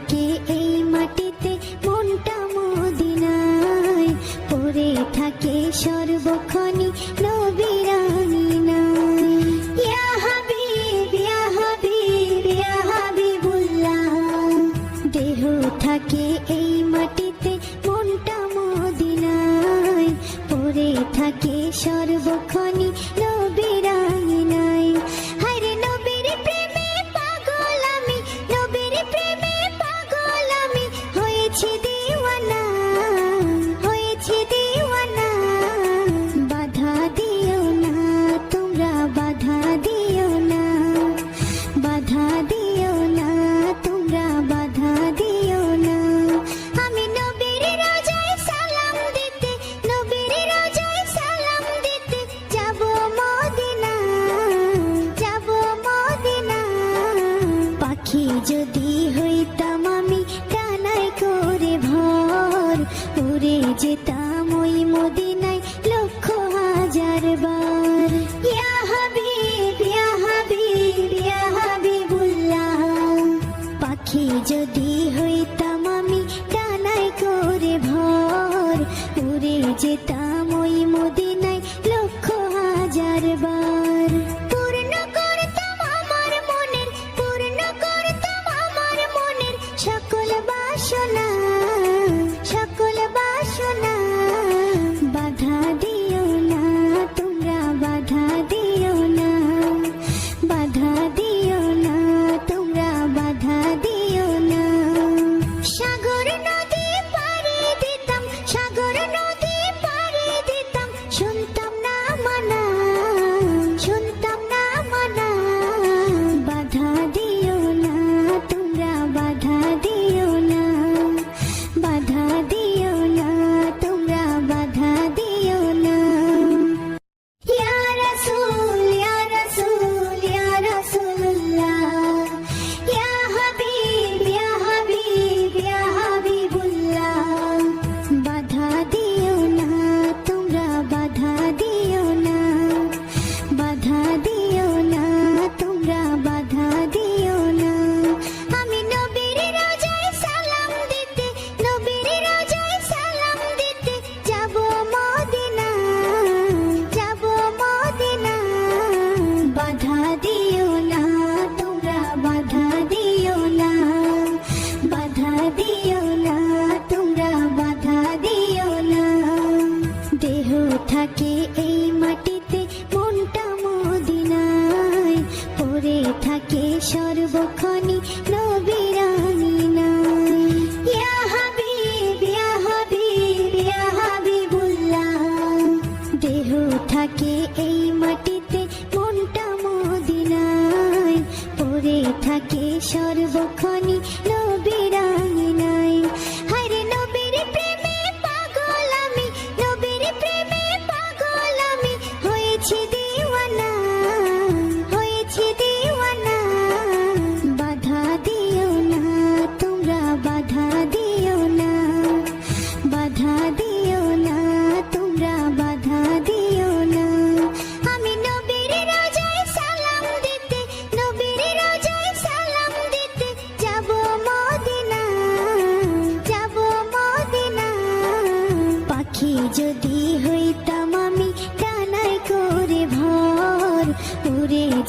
থাকে এই মাটিতে মনটা মদিনায় পড়ে থাকে সর্বক্ষণি নবিরানি না ইয়া হাবিব ইয়া হাবিব, ইয়া হাবিবুল্লাহ। দেহ থাকে এই মাটিতে মনটা মদিনায় পড়ে থাকে সর্বক্ষণি নবিরানি নাই।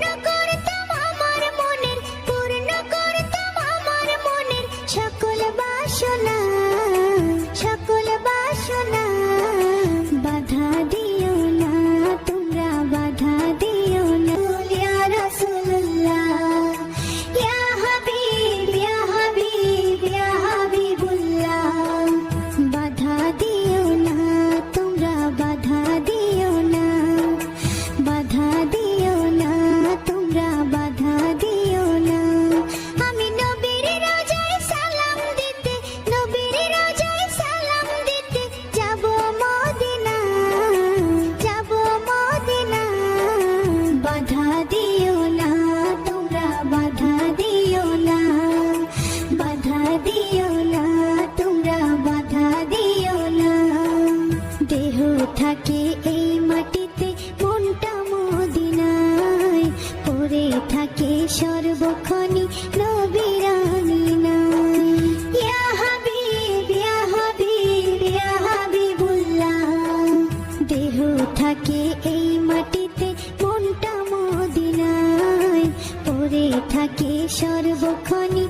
No. বখনি নবিরানি নাই। ইয়া হাবিব ইয়া হাবিব, ইয়া থাকে এই মাটিতে, মনটা মদিনায়। পড়ে থাকে সর্বক্ষণি